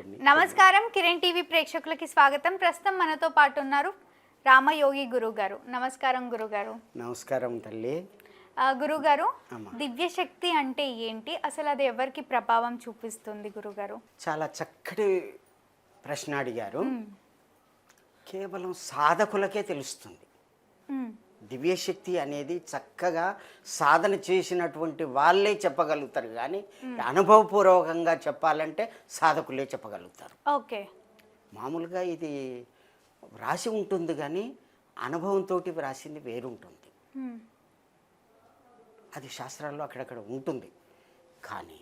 ఇక్కడిని నమస్కారం కిరణ్ టీవీ ప్రేక్షకులకి స్వాగతం. ప్రస్తుతం మనతో పాటు ఉన్నారు రామయోగి గురువు గారు నమస్కారం గురుగారు. నమస్కారం తల్లి. గురుగారు అమ్మా. దివ్య శక్తి అంటే ఏంటి? అసలు అది ఎవరికి ప్రభావం చూపిస్తుంది గురుగారు? చాలా చక్కటి ప్రశ్న అడిగారు. కేవలం సాధకులకే తెలుస్తుంది. దివ్యశక్తి అనేది చక్కగా సాధన చేసినటువంటి వాళ్ళే చెప్పగలుగుతారు. కానీ అనుభవపూర్వకంగా చెప్పాలంటే సాధకులే చెప్పగలుగుతారు. ఓకే. మామూలుగా ఇది వ్రాసి ఉంటుంది కానీ అనుభవంతో వ్రాసింది వేరుంటుంది. అది శాస్త్రాల్లో అక్కడక్కడ ఉంటుంది. కానీ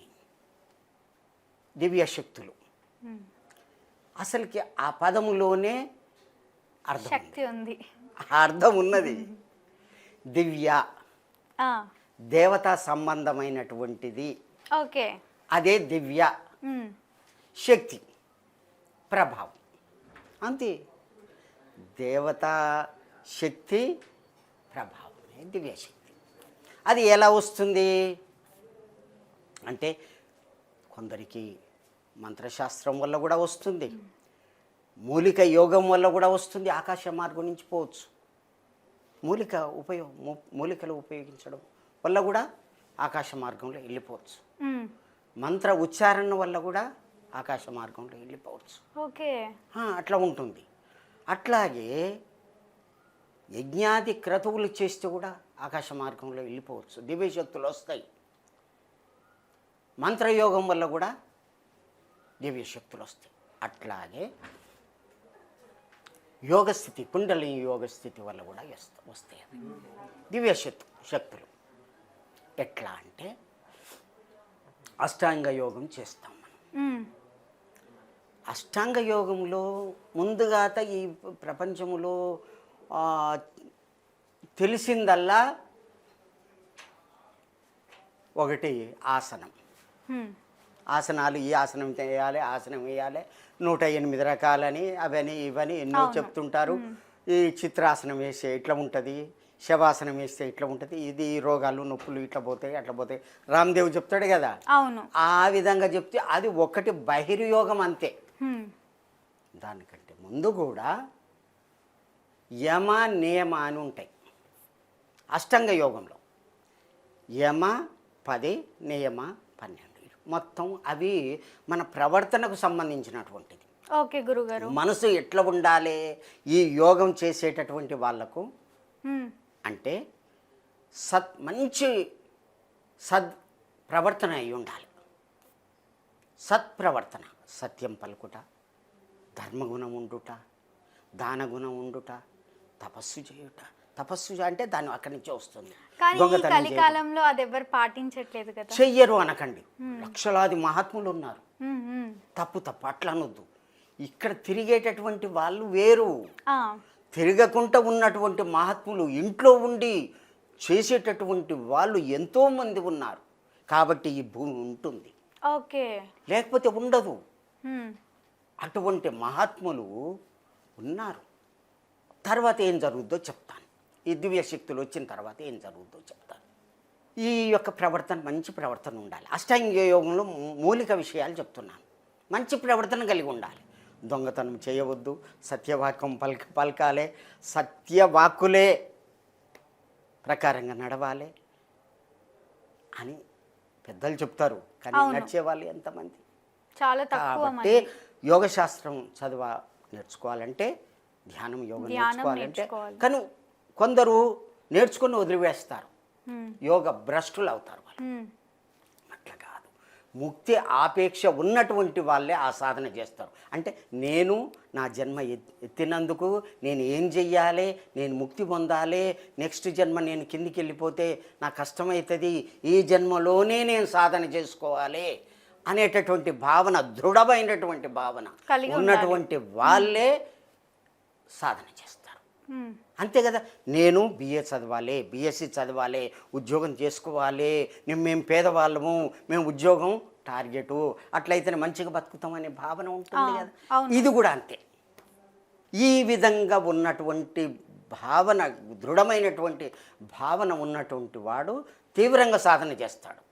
దివ్యశక్తులు. అసలుకి ఆ పదములోనే అర్థం ఉంది. శక్తి ఉంది. ఆ అర్థం ఉన్నది. దివ్య. దేవతా సంబంధమైనటువంటిది. ఓకే. అదే దివ్య. శక్తి. ప్రభావం. అంతే. దేవతా శక్తి ప్రభావమే దివ్యశక్తి అది ఎలా వస్తుంది? అంటే కొందరికి మంత్రశాస్త్రం వల్ల కూడా వస్తుంది. మూలిక యోగం వల్ల కూడా వస్తుంది. ఆకాశ మార్గం నుంచి పోవచ్చు. మూలిక ఉపయోగం మూలికలు ఉపయోగించడం వల్ల కూడా ఆకాశ మార్గంలో వెళ్ళిపోవచ్చు. మంత్ర ఉచ్చారణ వల్ల కూడా ఆకాశ మార్గంలో వెళ్ళిపోవచ్చు. ఓకే. అట్లా ఉంటుంది. అట్లాగే యజ్ఞాది క్రతువులు చేస్తే కూడా ఆకాశ మార్గంలో వెళ్ళిపోవచ్చు. దివ్యశక్తులు వస్తాయి. మంత్రయోగం వల్ల కూడా దివ్యశక్తులు వస్తాయి. అట్లాగే యోగస్థితి కుండలి యోగస్థితి వల్ల కూడా వస్త- వస్తాయి దివ్యశక్తు శక్తులు ఎట్లా అంటే అష్టాంగ యోగం చేస్తాం మనం. అష్టాంగ యోగంలో ముందుగాత ఈ ప్రపంచంలో తెలిసిందల్లా ఒకటి ఆసనం. ఆసనాలు ఈ ఆసనం వేయాలి ఆసనం వేయాలి. నూట ఎనిమిది రకాలని అవని ఇవని ఎన్నో చెప్తుంటారు. ఈ చిత్రాసనం వేస్తే ఇట్లా ఉంటుంది? శవాసనం వేస్తే ఇట్లా ఉంటుంది? ఇది రోగాలు నొప్పులు ఇట్లా పోతాయి అట్లా పోతాయి. రామ్దేవ్ చెప్తాడు కదా? అవును. ఆ విధంగా చెప్తే అది ఒకటి బహిర్యోగం అంతే. దానికంటే ముందు కూడా యమ నియమ అని ఉంటాయి. అష్టాంగ యోగంలో. యమ పది నియమ పన్నెండు. మొత్తం అవి మన ప్రవర్తనకు సంబంధించినటువంటిది. ఓకే గురుగారు. మనసు ఎట్లా ఉండాలి? ఈ యోగం చేసేటటువంటి వాళ్ళకు. అంటే సత్ మంచి సద్ ప్రవర్తన అయి ఉండాలి. సత్ప్రవర్తన సత్యం పలుకుట ధర్మగుణం ఉండుట దానగుణం ఉండుట తపస్సు చేయుట తపస్సు అంటే దాన్ని అక్కడి నుంచే వస్తుంది. కానీ ఈ. కలికాలంలో అది ఎవరు పాటించట్లేదు కదా? చెయ్యరు అనకండి. లక్షలాది మహాత్ములు ఉన్నారు. తప్పు తప్పు. అట్లా అనొద్దు ఇక్కడ తిరిగేటటువంటి వాళ్ళు వేరు. తిరగకుండా ఉన్నటువంటి మహాత్ములు ఇంట్లో ఉండి చేసేటటువంటి వాళ్ళు ఎంతోమంది ఉన్నారు. కాబట్టి ఈ భూమి ఉంటుంది. ఓకే. లేకపోతే ఉండదు. అటువంటి మహాత్ములు ఉన్నారు. తర్వాత ఏం జరుగుద్దో చెప్తాను. ఈ దివ్య శక్తులు వచ్చిన తర్వాత ఏం జరుగుద్దో చెప్తాను. ఈ యొక్క ప్రవర్తన మంచి ప్రవర్తన ఉండాలి. అష్టాంగ యోగంలో మూలిక విషయాలు చెప్తున్నాను. మంచి ప్రవర్తన కలిగి ఉండాలి. దొంగతనం చేయవద్దు సత్యవాక్యం పలక పలకాలే సత్యవాక్కులే ప్రకారంగా నడవాలి అని పెద్దలు చెప్తారు. కానీ. నడిచేవాళ్ళు ఎంతమంది? చాలా తక్కువ కాబట్టి యోగశాస్త్రం చదువ నేర్చుకోవాలంటే ధ్యానం యోగం నేర్చుకోవాలంటే నేర్చుకోవాలి. కానీ కొందరు నేర్చుకుని వదిలివేస్తారు. యోగ భ్రష్టులు అవుతారు వాళ్ళు. అట్లా కాదు ముక్తి ఆపేక్ష ఉన్నటువంటి వాళ్ళే ఆ సాధన చేస్తారు అంటే నేను నా జన్మ ఎత్- ఎత్తినందుకు నేను ఏం చెయ్యాలి నేను ముక్తి పొందాలి నెక్స్ట్ జన్మ నేను కిందికి వెళ్ళిపోతే నాకు కష్టమవుతుంది ఈ జన్మలోనే నేను సాధన చేసుకోవాలి అనేటటువంటి భావన దృఢమైనటువంటి భావన. ఉన్నటువంటి వాళ్ళే సాధన చేస్తారు. అంతే కదా? నేను బిఏ చదవాలి బిఎస్సి చదవాలి ఉద్యోగం చేసుకోవాలి నేను మేము పేదవాళ్ళము మేము ఉద్యోగం టార్గెట్ అట్లయితేనే మంచిగా బతుకుతామనే భావన ఉంటుంది కదా. ఇది కూడా అంతే. ఈ విధంగా ఉన్నటువంటి భావన దృఢమైనటువంటి భావన ఉన్నటువంటి వాడు తీవ్రంగా సాధన చేస్తాడు.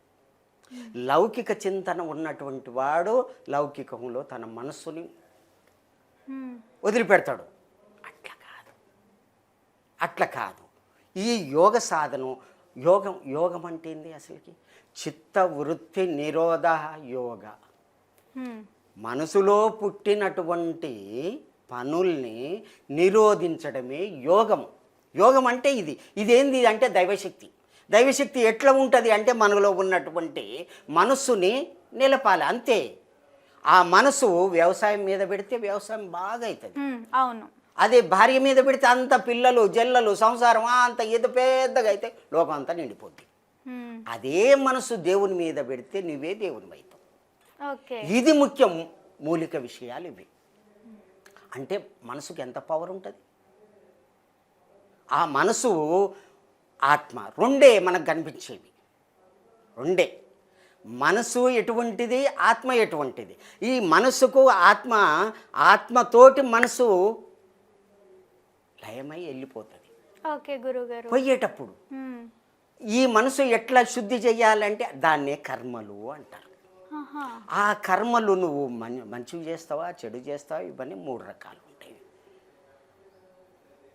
లౌకిక చింతన ఉన్నటువంటి వాడు లౌకికంలో తన మనస్సుని. వదిలిపెడతాడు. అట్లా కాదు. ఈ యోగ సాధనం యోగం యోగం అంటే ఏంది అసలుకి? చిత్త వృత్తి నిరోధ యోగ. మనసులో పుట్టినటువంటి పనుల్ని నిరోధించడమే యోగం. యోగం అంటే ఇది. ఇదేంది అంటే దైవశక్తి. దైవశక్తి ఎట్లా ఉంటుంది అంటే మనలో ఉన్నటువంటి మనస్సుని నిలపాలి అంతే. ఆ మనసు వ్యవసాయం మీద పెడితే వ్యవసాయం బాగా అవుతుంది. అవును. అదే భార్య మీద పెడితే అంత పిల్లలు జల్లలు సంసారం అంత ఏదో పెద్దగా అయితే లోకం అంతా నిండిపోద్ది. అదే మనసు దేవుని మీద పెడితే నువ్వే దేవుని అవుతావు ఇది ముఖ్యం మూలిక విషయాలు ఇవి. అంటే మనసుకి ఎంత పవర్ ఉంటుంది? ఆ మనసు ఆత్మ రెండే మనకు కనిపించేవి. రెండే. మనసు ఎటువంటిది ఆత్మ ఎటువంటిది? ఈ మనసుకు ఆత్మ ఆత్మతోటి మనసు లయమై వెళ్ళిపోతుంది. ఓకే గురుగారు. పోయేటప్పుడు. ఈ మనసు ఎట్లా శుద్ధి చేయాలంటే దాన్నే కర్మలు అంటారు. ఆ కర్మలు నువ్వు మం మంచివి చేస్తావా చెడు చేస్తావా ఇవన్నీ మూడు రకాలు ఉంటాయి.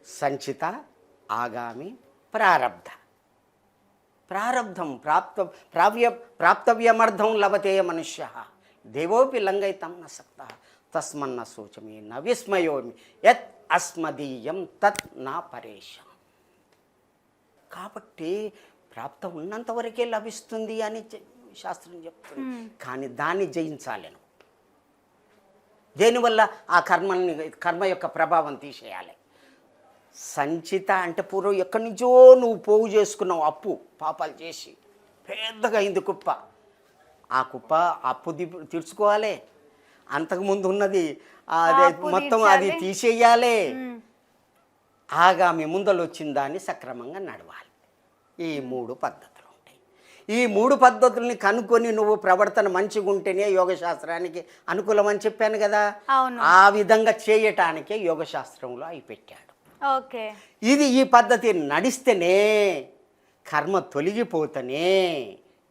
సంచిత ఆగామి ప్రారబ్ధ. ప్రారబ్ధం ప్రాప్త ప్రావ్య ప్రాప్తవ్యమర్థం లభతే మనుష్య. దేవోపి లంగైతం న సక్త తస్మన్న సూచమి న విస్మయోమి యత్ అస్మదీయం తత్ నా పరేషం. కాబట్టి ప్రాప్తం ఉన్నంత వరకే లభిస్తుంది అని శాస్త్రం చెప్తుంది. కానీ దాన్ని జయించాలి నువ్వు. దేనివల్ల ఆ కర్మల్ని కర్మ యొక్క ప్రభావం తీసేయాలి? సంచిత అంటే పూర్వం ఎక్కడి నుంచో నువ్వు పోగు చేసుకున్నావు అప్పు పాపాలు చేసి. పెద్దగా అయింది కుప్ప. ఆ కుప్ప అప్పు తీర్చుకోవాలి. అంతకుముందు ఉన్నది అదే మొత్తం అది. తీసేయాలి. ఆగామి ముందలు వచ్చిన దాన్ని సక్రమంగా నడవాలి. ఈ మూడు పద్ధతులు ఉంటాయి. ఈ మూడు పద్ధతుల్ని కనుక్కొని నువ్వు ప్రవర్తన మంచిగా ఉంటేనే యోగశాస్త్రానికి అనుకూలం అని చెప్పాను కదా. ఆ విధంగా చేయటానికే యోగశాస్త్రంలో అవి పెట్టాడు. ఓకే. ఇది ఈ పద్ధతి నడిస్తేనే కర్మ తొలగిపోతేనే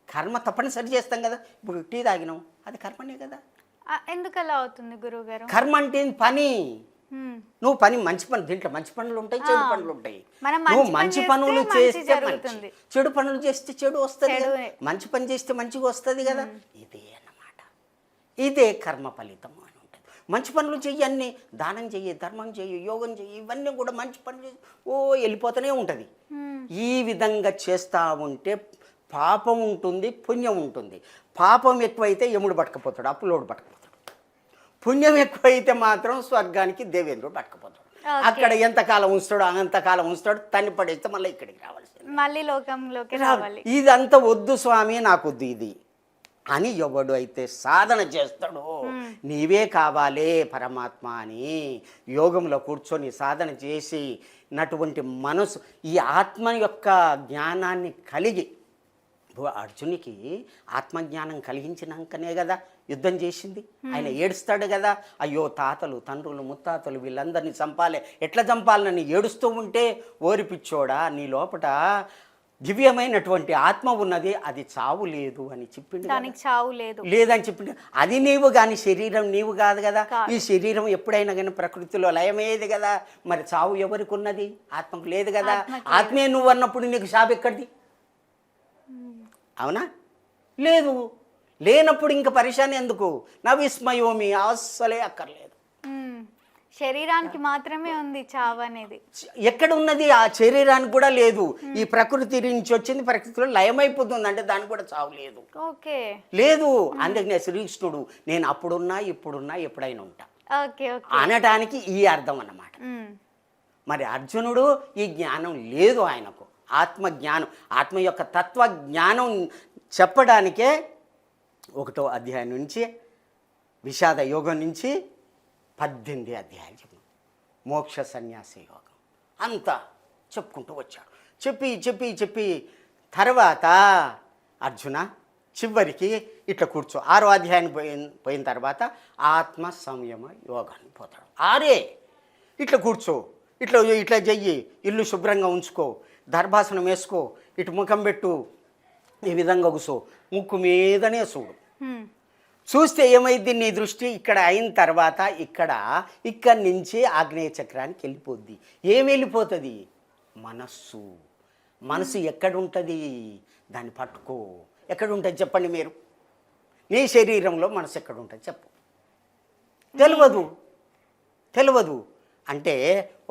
కర్మ తప్పనిసరి చేస్తాం కదా. ఇప్పుడు టీ తాగినాం అది కర్మనే కదా. ఎందుకు అలా అవుతుంది కర్మ అంటే? పని. నువ్వు పని మంచి పని దీంట్లో మంచి పనులు ఉంటాయి చెడు. పనులు ఉంటాయి నువ్వు మంచి పనులు చేస్తే మంచి. చెడు పనులు చేస్తే చెడు వస్తుంది. మంచి పని చేస్తే మంచిగా వస్తుంది కదా ఇదే అన్నమాట ఇదే కర్మ ఫలితం అని ఉంటుంది మంచి పనులు చెయ్యి అన్ని దానం చెయ్యి ధర్మం చెయ్యి యోగం చెయ్యి ఇవన్నీ కూడా మంచి పనులు చేసి ఓ వెళ్ళిపోతూనే ఉంటుంది. ఈ విధంగా చేస్తూ ఉంటే పాపం ఉంటుంది పుణ్యం ఉంటుంది పాపం ఎక్కువైతే యముడు పట్టుకపోతాడు అప్పులోడు పట్టుకపోతాడు. పుణ్యం ఎక్కువైతే మాత్రం స్వర్గానికి దేవేంద్రుడు పట్టుకుపోతాడు. అక్కడ ఎంతకాలం ఉంచుతాడు అంతకాలం ఉంచుతాడు తన్ని పడేస్తే మళ్ళీ ఇక్కడికి రావాల్సింది మళ్ళీ లోకంలోకి రావాలి. ఇదంతా వద్దు స్వామి నాకు వద్దు ఇది. అని ఎవడు అయితే సాధన చేస్తాడో నీవే కావాలే పరమాత్మ అని యోగంలో కూర్చొని సాధన చేసి నటువంటి మనసు ఈ ఆత్మ యొక్క జ్ఞానాన్ని కలిగి ఇప్పుడు అర్జునికి ఆత్మజ్ఞానం కలిగించినాకనే కదా యుద్ధం చేసింది. ఆయన ఏడుస్తాడు కదా అయ్యో తాతలు తండ్రులు ముత్తాతలు వీళ్ళందరినీ చంపాలి. ఎట్లా చంపాలని ఏడుస్తూ ఉంటే ఓరిపిచ్చోడా నీ లోపట దివ్యమైనటువంటి ఆత్మ ఉన్నది అది చావు లేదు అని చెప్పిండు. దానికి చావు లేదు. లేదని చెప్పిండు. అది నీవు కానీ శరీరం నీవు కాదు కదా. ఈ శరీరం ఎప్పుడైనా కానీ ప్రకృతిలో లయమేది కదా మరి చావు ఎవరికి ఉన్నది ఆత్మకు లేదు. కదా ఆత్మే నువ్వు అన్నప్పుడు నీకు షాప్ ఎక్కడిది? అవునా? లేదు. లేనప్పుడు ఇంకా పరిశాని ఎందుకు? నా విస్మయోమి అస్సలే అక్కర్లేదు. శరీరానికి మాత్రమే ఉంది చావు అనేది. ఎక్కడ ఉన్నది ఆ శరీరానికి కూడా లేదు. ఈ ప్రకృతి నుంచి వచ్చింది ప్రకృతిలో లయమైపోతుంది. అంటే దానికి కూడా చావు లేదు. ఓకే. లేదు. అందుకనే శ్రీకృష్ణుడు. నేను అప్పుడున్నా ఇప్పుడున్నా ఎప్పుడైనా ఉంటా. అనటానికి ఈ అర్థం అన్నమాట. మరి అర్జునుడు ఈ జ్ఞానం లేదు ఆయనకు. ఆత్మజ్ఞానం ఆత్మ యొక్క తత్వ జ్ఞానం చెప్పడానికే ఒకటో అధ్యాయం నుంచి విషాద యోగం నుంచి పద్దెనిమిది అధ్యాయాలు చెప్పు మోక్ష సన్యాస యోగం. అంతా చెప్పుకుంటూ వచ్చాడు. చెప్పి చెప్పి చెప్పి తర్వాత అర్జున చివరికి ఇట్లా కూర్చో. ఆరో అధ్యాయానికి పోయిన పోయిన తర్వాత ఆత్మ సంయమ యోగాన్ని పోతాడు. ఆరే ఇట్లా కూర్చో. ఇట్లా ఇట్లా చెయ్యి. ఇల్లు శుభ్రంగా ఉంచుకో. దర్భాసనం వేసుకో ఇటు ముఖం పెట్టు ఈ విధంగా కూసో ముక్కు మీదనే చూడు. చూస్తే ఏమైంది నీ దృష్టి? ఇక్కడ అయిన తర్వాత ఇక్కడ ఇక్కడి నుంచి ఆగ్నేయ చక్రానికి వెళ్ళిపోద్ది. ఏం వెళ్ళిపోతుంది? మనస్సు. మనసు ఎక్కడుంటుంది? దాన్ని పట్టుకో. ఎక్కడుంటుంది చెప్పండి మీరు? నీ శరీరంలో మనసు ఎక్కడుంటుంది చెప్పు. తెలియదు తెలియదు అంటే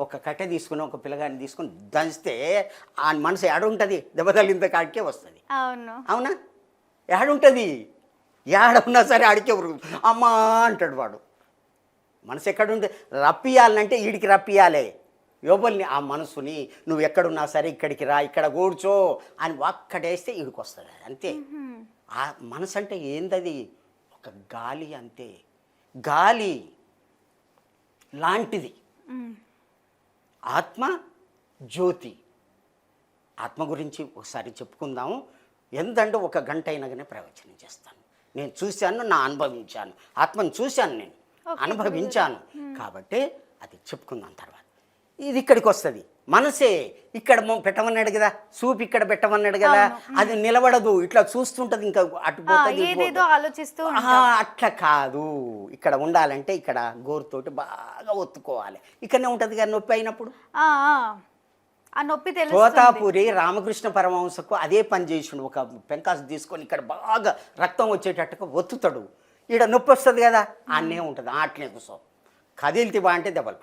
ఒక కట్టె తీసుకుని ఒక పిల్లగాన్ని తీసుకుని దంచితే ఆ మనసు ఎడుంటుంది దెబ్బ తగిలింత కాడికే వస్తుంది. అవును. అవునా? ఏడుంటుంది. ఏడ ఉన్నా సరే ఆడికే ఉరుగు అమ్మా అంటాడు వాడు. మనసు ఎక్కడుంటే రప్పియాలంటే ఈడికి రప్పియాలే. యోబల్ని ఆ మనసుని నువ్వు ఎక్కడున్నా సరే ఇక్కడికి రా ఇక్కడ కూర్చో అని ఒక్కటేస్తే ఈడికి వస్తుంది అంతే ఆ మనసు అంటే ఏందది? ఒక గాలి అంతే. గాలి లాంటిది. ఆత్మ జ్యోతి. ఆత్మ గురించి ఒకసారి చెప్పుకుందాము. ఎంతంటే ఒక గంట అయినా కానీ ప్రవచనం చేస్తాను. నేను చూశాను నా అనుభవించాను. ఆత్మను చూశాను నేను. అనుభవించాను. కాబట్టి అది చెప్పుకుందాం తర్వాత. ఇది ఇక్కడికి వస్తుంది. మనసే ఇక్కడ పెట్టమన్నాడు కదా సూప్ ఇక్కడ పెట్టమన్నాడు కదా అది నిలబడదు. ఇట్లా చూస్తుంటది ఇంకా అటు. ఆలోచిస్తూ అట్లా కాదు. ఇక్కడ ఉండాలంటే ఇక్కడ గోరుతోటి బాగా ఒత్తుకోవాలి. ఇక్కడనే ఉంటుంది కదా నొప్పి అయినప్పుడు? ఆ, నొప్పి తోతాపూరి రామకృష్ణ పరమహంసకు అదే పని చేసిండు. ఒక పెంకాసు తీసుకొని ఇక్కడ బాగా రక్తం వచ్చేటట్టుగా ఒత్తుతాడు. ఈడ నొప్పి వస్తుంది కదా అన్నే ఉంటుంది. అట్లే కూర్చో కదిలితే బా అంటే దెబ్బలు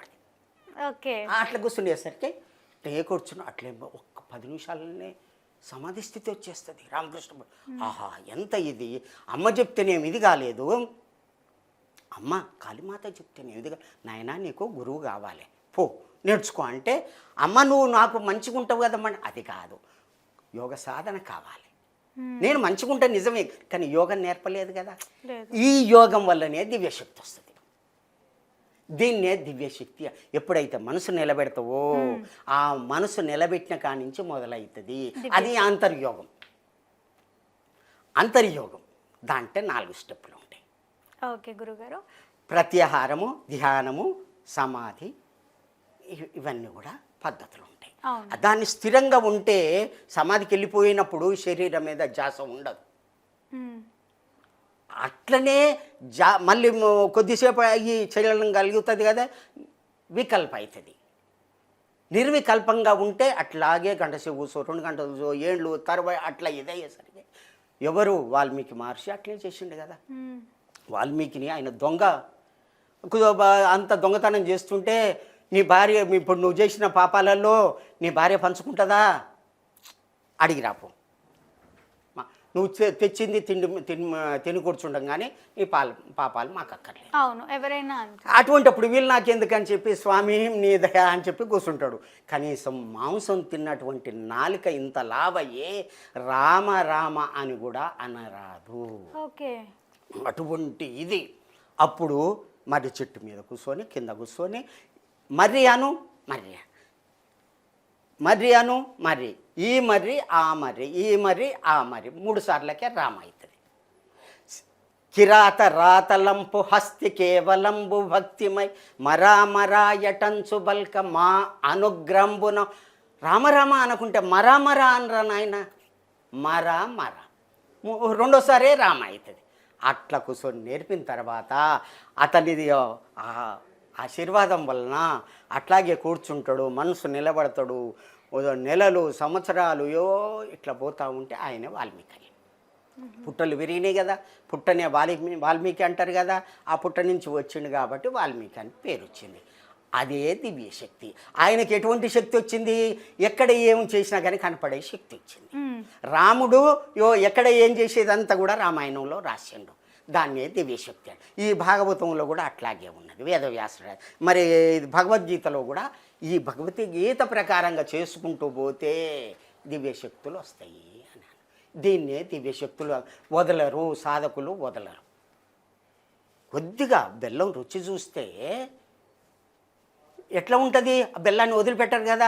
ఓకే. అట్లా కూర్చుండేసరికి ఏ కూర్చుని అట్లే ఒక్క పది నిమిషాలనే సమాధి స్థితి వచ్చేస్తుంది. రామకృష్ణ ఆహా ఎంత ఇది? అమ్మ చెప్తేనేమి ఇది కాలేదు. అమ్మ కాళీమాత చెప్తేనే ఇది నాయనా నీకు గురువు కావాలి. పో నేర్చుకో అంటే అమ్మ నువ్వు నాకు మంచిగా ఉంటావు కదమ్మా అది కాదు. యోగ సాధన కావాలి. నేను మంచిగా ఉంటా నిజమే కానీ యోగం నేర్పలేదు కదా. ఈ యోగం వల్లనే దివ్యశక్తి వస్తుంది. దీన్నే దివ్యశక్తి. ఎప్పుడైతే మనసు నిలబెడతావో ఆ మనసు నిలబెట్టిన కాడి నుంచి మొదలవుతుంది అది అంతర్యోగం. అంతర్యోగం. దాంట్లో నాలుగు స్టెప్పులు ఉంటాయి. ఓకే గురుగారు. ప్రత్యాహారము ధ్యానము సమాధి ఇవన్నీ కూడా పద్ధతులు ఉంటాయి. దాన్ని స్థిరంగా ఉంటే సమాధికి వెళ్ళిపోయినప్పుడు శరీరం మీద జాస ఉండదు. అట్లనే జా మళ్ళీ కొద్దిసేపు అయ్యి చలనం కలుగుతుంది కదా వికల్ప అవుతుంది నిర్వికల్పంగా ఉంటే అట్లాగే గంట సేపు కూర్చో రెండు గంటలు కూర్చో ఏండ్లు తర్వాత అట్లా ఇదయ్యేసరికి ఎవరు వాల్మీకి మహర్షి అట్లే చేసిండు కదా. వాల్మీకిని ఆయన దొంగ. అంత దొంగతనం చేస్తుంటే నీ భార్య మీ- ఇప్పుడు నువ్వు చేసిన పాపాలలో నీ భార్య పంచుకుంటుందా? అడిగి రాపో నువ్వు తెచ్చింది తిండి తిని తిని కూర్చుండగానే నీ పాలు పాపాలు మాకు అక్కర్లేదు. అవును ఎవరైనా అటువంటిప్పుడు వీళ్ళు నాకెందుకని చెప్పి స్వామి నీ దయ అని చెప్పి కూర్చుంటాడు. కనీసం మాంసం తిన్నటువంటి నాలుక ఇంత లావయ్యే రామ రామ అని కూడా అనరాదు. ఓకే. అటువంటి ఇది. అప్పుడు మర్రి చెట్టు మీద కూర్చొని కింద కూర్చొని మర్రి అను మర్రి మర్రి అను మర్రి ఈ మరి ఆ మరి ఈ మరి ఆ మరి. మూడు సార్లకే రామ అవుతుంది కిరాత రాతలంపు హస్తి కేవలంబు భక్తిమై మరా మరాయటంచు బల్క మా అనుగ్రంబున. రామరామ అనుకుంటే మరా మరా అనరా నాయన? మరా మరా. రెండోసారే రామ అవుతుంది అట్లా కూర్చొని నేర్పిన తర్వాత అతనిది ఆశీర్వాదం వలన అట్లాగే కూర్చుంటాడు మనసు నిలబడతాడు ఓ నెలలు సంవత్సరాలు యో ఇట్లా పోతా ఉంటే ఆయనే వాల్మీకి అయ్యిండు. పుట్టలు విరిగినాయి కదా పుట్టనే వాల్మీకి వాల్మీకి అంటారు కదా ఆ పుట్ట నుంచి వచ్చిండు కాబట్టి వాల్మీకి అని పేరు వచ్చింది. అదే దివ్య శక్తి. ఆయనకి ఎటువంటి శక్తి వచ్చింది? ఎక్కడ ఏం చేసినా కానీ కనపడే శక్తి వచ్చింది. రాముడు యో ఎక్కడ ఏం చేసేదంతా కూడా రామాయణంలో రాసిండు. దాన్నే దివ్యశక్తి. ఈ భాగవతంలో కూడా అట్లాగే ఉన్నది వేదవ్యాసుడు మరి భగవద్గీతలో కూడా ఈ భగవద్గీత ప్రకారంగా చేసుకుంటూ పోతే దివ్యశక్తులు వస్తాయి అని దీన్నే దివ్యశక్తులు వదలరు సాధకులు వదలరు. కొద్దిగా బెల్లం రుచి చూస్తే ఎట్లా ఉంటుంది? ఆ బెల్లాన్ని వదిలిపెట్టరు కదా?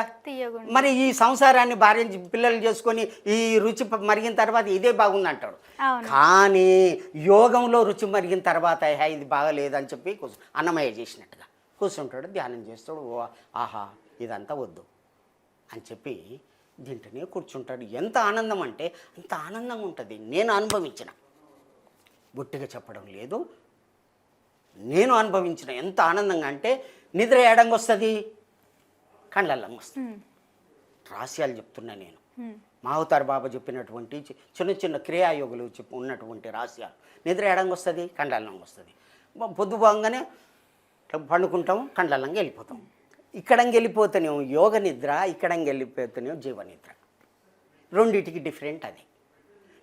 మరి ఈ సంసారాన్ని భార్య పిల్లలు చేసుకొని ఈ రుచి మరిగిన తర్వాత ఇదే బాగుంది అంటాడు కానీ యోగంలో రుచి మరిగిన తర్వాత "హే, ఇది బాగలేదని చెప్పి అన్నమయ్య చేసినట్టుగా. కూర్చుంటాడు ధ్యానం చేస్తాడు ఓ ఆహా ఇదంతా వద్దు అని చెప్పి దీంట్లోనే కూర్చుంటాడు. ఎంత ఆనందం అంటే అంత ఆనందంగా ఉంటుంది. నేను అనుభవించిన. బొట్టిగా చెప్పడం లేదు. నేను అనుభవించిన ఎంత ఆనందంగా అంటే నిద్ర ఏడంగా వస్తుంది? కళ్ళల్లంగా వస్తుంది. రహస్యాలు చెప్తున్నా నేను. ఉమ్, మావతార్ బాబా చెప్పినటువంటి చిన్న చిన్న క్రియాయోగులు చెప్పి ఉన్నటువంటి రహస్యాలు. నిద్ర ఎడంగా వస్తుంది? కండలంగా వస్తుంది. పొద్దు పోగానే ఇట్లా పండుకుంటాం కండలంగా వెళ్ళిపోతాం. ఇక్కడంగా వెళ్ళిపోతేనేమో యోగ నిద్ర ఇక్కడంగా వెళ్ళిపోతేనేమో జీవ నిద్ర. రెండిటికి డిఫరెంట్ అది.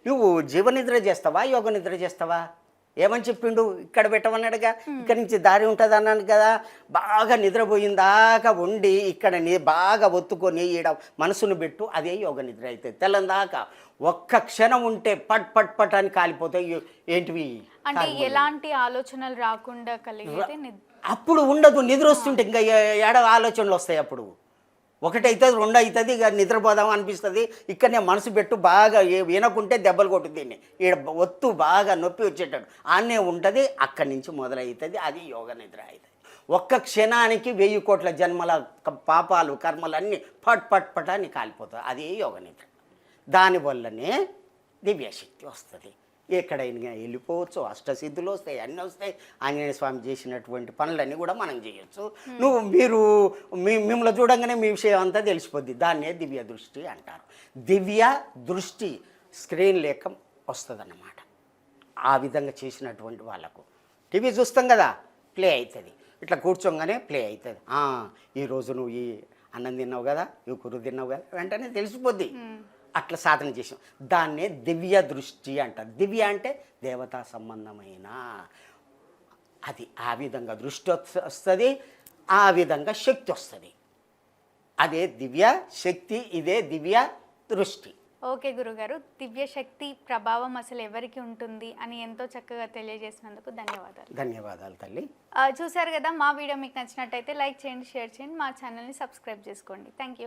నువ్వు జీవ నిద్ర చేస్తావా యోగ నిద్ర చేస్తావా? ఏమని చెప్పిండు? ఇక్కడ పెట్టమన్నాడుగా? ఇక్కడ నుంచి దారి ఉంటుంది అన్నాను కదా? బాగా నిద్రపోయిందాకా ఉండి ఇక్కడ ని- బాగా ఒత్తుకొని ఈడ మనసును పెట్టు అదే యోగ నిద్ర అవుతుంది తెల్లందాకా ఒక్క క్షణం ఉంటే పట్ పట్ పట్ అని కాలిపోతాయి. ఏంటివి? అంటే. ఎలాంటి ఆలోచనలు రాకుండా కలిగితే నిద్ర అప్పుడు ఉండదు నిద్ర వస్తుంటే ఇంకా ఏడ ఆలోచనలు వస్తాయి అప్పుడు? ఒకటి అవుతుంది రెండు అవుతుంది ఇక నిద్రపోదాం అనిపిస్తుంది. ఇక్కడనే మనసు పెట్టు బాగా వినకుంటే దెబ్బలు కొట్టు దీన్ని. ఈడ ఒత్తు బాగా నొప్పి వచ్చేటట్టు. ఆనే ఉంటుంది అక్కడి నుంచి మొదలవుతుంది అది యోగ నిద్ర అవుతుంది ఒక్క క్షణానికి వెయ్యి కోట్ల జన్మల పాపాలు కర్మలు అన్నీ పట్ పట్ పట్ అని కాలిపోతుంది అదే యోగ నిద్ర. దానివల్లనే దివ్యశక్తి వస్తుంది. ఎక్కడైనా వెళ్ళిపోవచ్చు అష్టసిద్ధులు వస్తాయి అన్నీ వస్తాయి. ఆంజనేయ స్వామి చేసినటువంటి పనులన్నీ కూడా మనం చేయొచ్చు. నువ్వు మీరు మీ మిమ్మల్ని చూడంగానే మీ విషయం అంతా తెలిసిపోద్ది. దాన్నే దివ్య దృష్టి అంటారు. దివ్య దృష్టి స్క్రీన్ లేక వస్తుంది ఆ విధంగా చేసినటువంటి వాళ్ళకు. టీవీ చూస్తాం కదా ప్లే అవుతుంది ఇట్లా కూర్చోగానే ప్లే అవుతుంది ఈరోజు నువ్వు ఈ అన్నం తిన్నావు కదా ఈ కూర తిన్నావు కదా వెంటనే తెలిసిపోద్ది. అట్లా సాధన చేసాం దాన్నే దివ్య దృష్టి అంటారు. దివ్య అంటే దేవతా సంబంధమైన. అది ఆ విధంగా దృష్టి వస్తుంది ఆ విధంగా శక్తి వస్తుంది. అదే దివ్య శక్తి ఇదే దివ్య దృష్టి. ఓకే గురుగారు దివ్య శక్తి ప్రభావం అసలు ఎవరికి ఉంటుంది అని ఎంతో చక్కగా తెలియజేసినందుకు ధన్యవాదాలు. ధన్యవాదాలు తల్లి. చూశారు కదా మా వీడియో మీకు నచ్చినట్టయితే లైక్ చేయండి షేర్ చేయండి మా ఛానల్ని సబ్స్క్రైబ్ చేసుకోండి. Thank you.